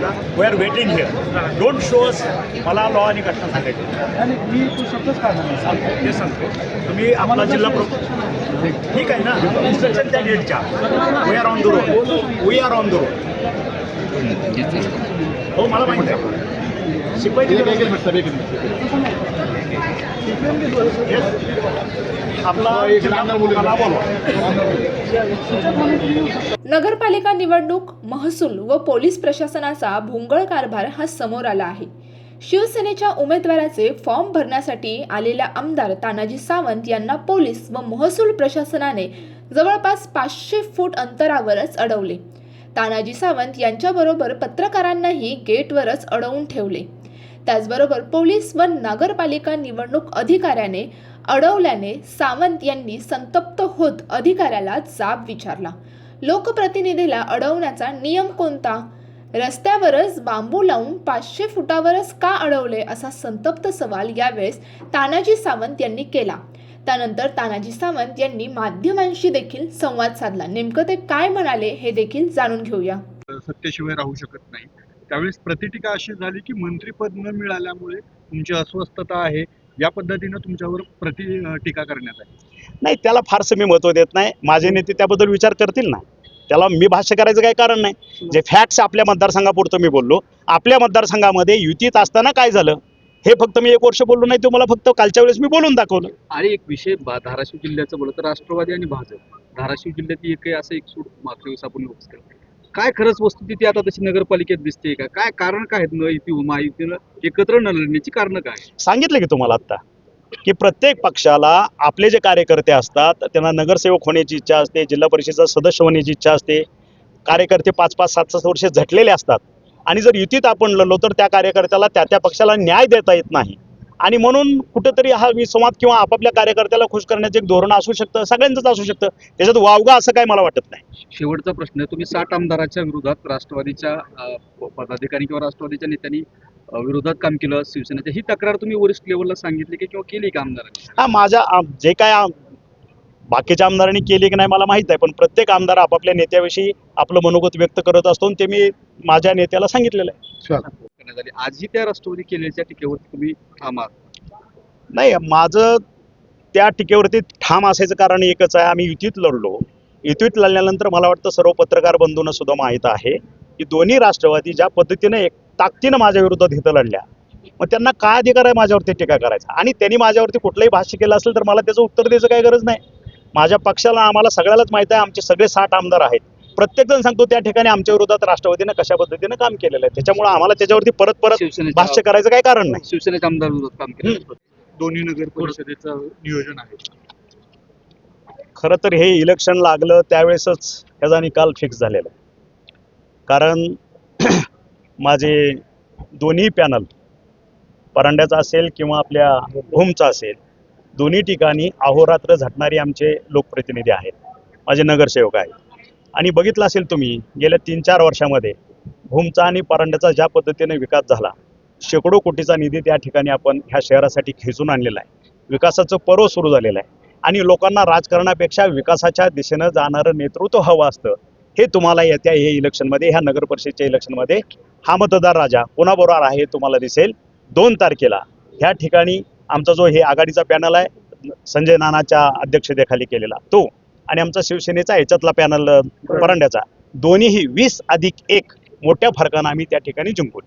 का? We are waiting here don't show us मला law आणि घटना सांगायची. आणि मी तो शब्दच काढणार सांगतो. ते सांगतो. तुम्ही आपला जिल्हा प्र ठीक आहे ना? इन्स्ट्रक्शन त्या डेटच्या we are on the road we are on the road हो मला माहिती आहे. शिपाई नगरपालिका निवडणूक महसूल व पोलीस प्रशासनाचा भोंगळ कारभार हा समोर आला आहे. शिवसेनेच्या उमेदवाराचे फॉर्म भरण्यासाठी आलेल्या आमदार तानाजी सावंत यांना पोलीस व महसूल प्रशासनाने जवळपास पाचशे फूट अंतरावरच अडवले. तानाजी सावंत यांच्याबरोबर पत्रकारांनाही गेटवरच अडवून ठेवले. त्याचबरोबर पोलीस व नगरपालिका निवडणूक अधिकाऱ्याने अडवल्याने सावंत यांनी संतप्त होत अधिकाऱ्याला जाब विचारला. लोकप्रतिनिधीला अडवण्याचा नियम कोणता? रस्त्यावरच बांबू लावून पाचशे फुटावरच का अडवले असा संतप्त सवाल यावेळेस तानाजी सावंत यांनी केला. त्यानंतर तानाजी सावंत यांनी माध्यमांशी देखील संवाद साधला. नेमकं ते काय म्हणाले हे देखील जाणून घेऊया. सत्तेशिवाय राहू शकत नाही. त्यावेळेस प्रतिटीका अशी झाली की मंत्रीपद न मिळाल्यामुळे तुमची अस्वस्थता आहे या पद्धतीनं तुमच्यावर प्रति टीका करण्यात आली. नाही त्याला फारसं मी महत्त्व देत नाही. माझे नेते त्याबद्दल विचार करतील ना. त्याला मी भाष्य करायचं काही कारण नाही. जे फॅक्ट्स आपल्या मतदारसंघापुरतं मी बोललो. आपल्या मतदारसंघामध्ये युतीत असताना काय झालं? हे फक्त मी एक वर्ष बोललो नाही तुम्हाला फक्त कालच्या वेळेस मी बोलून दाखवलं. आणि एक विषय धाराशिव जिल्ह्याचं बोललं तर राष्ट्रवादी आणि भाजप. धाराशिव जिल्ह्यात एकही असं एक सूट मागच्या वेळेस आपण. काय खरंच वस्तुस्थिती आता तशी नगरपालिकेत दिसते का? काय कारण काय आहेत न युती महायुतीनं एकत्र न लढण्याची कारण काय सांगितलं की तुम्हाला आत्ता की प्रत्येक पक्षाला आपले जे कार्यकर्ते असतात त्यांना नगरसेवक होण्याची इच्छा असते जिल्हा परिषदेचा सदस्य होण्याची इच्छा असते. कार्यकर्ते पाच पाच सात सात वर्षे झटलेले असतात. आणि जर युतीत आपण लढलो तर त्या कार्यकर्त्याला त्या त्या पक्षाला न्याय देता येत नाही. आणि म्हणून कुठंतरी हा विसंवाद किंवा आपापल्या कार्यकर्त्याला खुश करण्याचं एक धोरण असू शकतं सगळ्यांचंच असू शकतं. त्याच्यात वावगा असं काय मला वाटत नाही. शेवटचा प्रश्न तुम्ही साठ आमदाराच्या विरोधात राष्ट्रवादीच्या पदाधिकारी किंवा राष्ट्रवादीच्या नेत्यांनी विरोधात काम केलं शिवसेनेच्या ही तक्रार तुम्ही वरिष्ठ लेवलला सांगितली की किंवा केली का आमदारांनी? हा माझ्या जे काय आम- बाकीच्या आमदारांनी केली की नाही मला माहीत आहे पण प्रत्येक आमदार आपापल्या नेत्याविषयी आपलं मनोगत व्यक्त करत असतो ते मी माझ्या नेत्याला सांगितलेलं आहे. करण्यात आली. आजही त्या राष्ट्रवादी केलेल्या टीकेवरती तुम्ही ठाम आहात? नाही माझं त्या टीकेवरती ठाम असायचं कारण एकच आहे आम्ही युतीत लढलो. युतीत लढल्यानंतर मला वाटतं सर्व पत्रकार बंधूंना सुद्धा माहीत आहे की दोन्ही राष्ट्रवादी ज्या पद्धतीनं एक ताकदीनं माझ्या विरोधात इथं लढल्या. मग त्यांना काय अधिकार आहे माझ्यावरती टीका करायचा? आणि त्यांनी माझ्यावरती कुठलंही भाष्य केलं असेल तर मला त्याचं उत्तर द्यायचं काही गरज नाही. माझ्या पक्षाला आम्हाला सगळ्यालाच माहीत आहे आमचे सगळे साठ आमदार आहेत. प्रत्येकजण सांगतो त्या ठिकाणी आमच्या विरोधात राष्ट्रवादीनं कशा पद्धतीनं काम केलेलं आहे. त्याच्यामुळे आम्हाला त्याच्यावरती परत परत भाष्य करायचं काही कारण नाही. शिवसेनेच्या आमदार विरोधात काम केलं दोन्ही नगर परिषदेचं नियोजन आहे. खरं तर हे इलेक्शन लागलं त्यावेळेसच ह्याचा निकाल फिक्स झालेला. आहे कारण माझे दोन्ही पॅनल परांड्याचा असेल किंवा आपल्या भूमचा असेल दोन्ही ठिकाणी अहोरात्र झटणारे आमचे लोकप्रतिनिधी आहेत. माझे नगरसेवक आहेत. आणि बघितलं असेल तुम्ही गेल्या तीन चार वर्षामध्ये भूमचा आणि परांड्याचा ज्या पद्धतीने विकास झाला शेकडो कोटीचा निधी त्या ठिकाणी आपण ह्या शहरासाठी खेचून आणलेला आहे. विकासाचं पर्व सुरू झालेलं आहे. आणि लोकांना राजकारणापेक्षा विकासाच्या दिशेनं जाणारं नेतृत्व हवं असतं हे तुम्हाला येत्या हे इलेक्शनमध्ये ह्या नगर परिषदेच्या इलेक्शनमध्ये हा मतदार राजा कोणाबरोबर आहे हे तुम्हाला दिसेल. दोन तारखेला ह्या ठिकाणी आमचा जो हे आघाडीचा पॅनल आहे संजय नानाच्या अध्यक्षतेखाली केलेला तो आणि आमचा शिवसेनेचा ह्याच्यातला पॅनल परांड्याचा दोन्हीही वीस अधिक एक मोठ्या फरकानं आम्ही त्या ठिकाणी जिंकू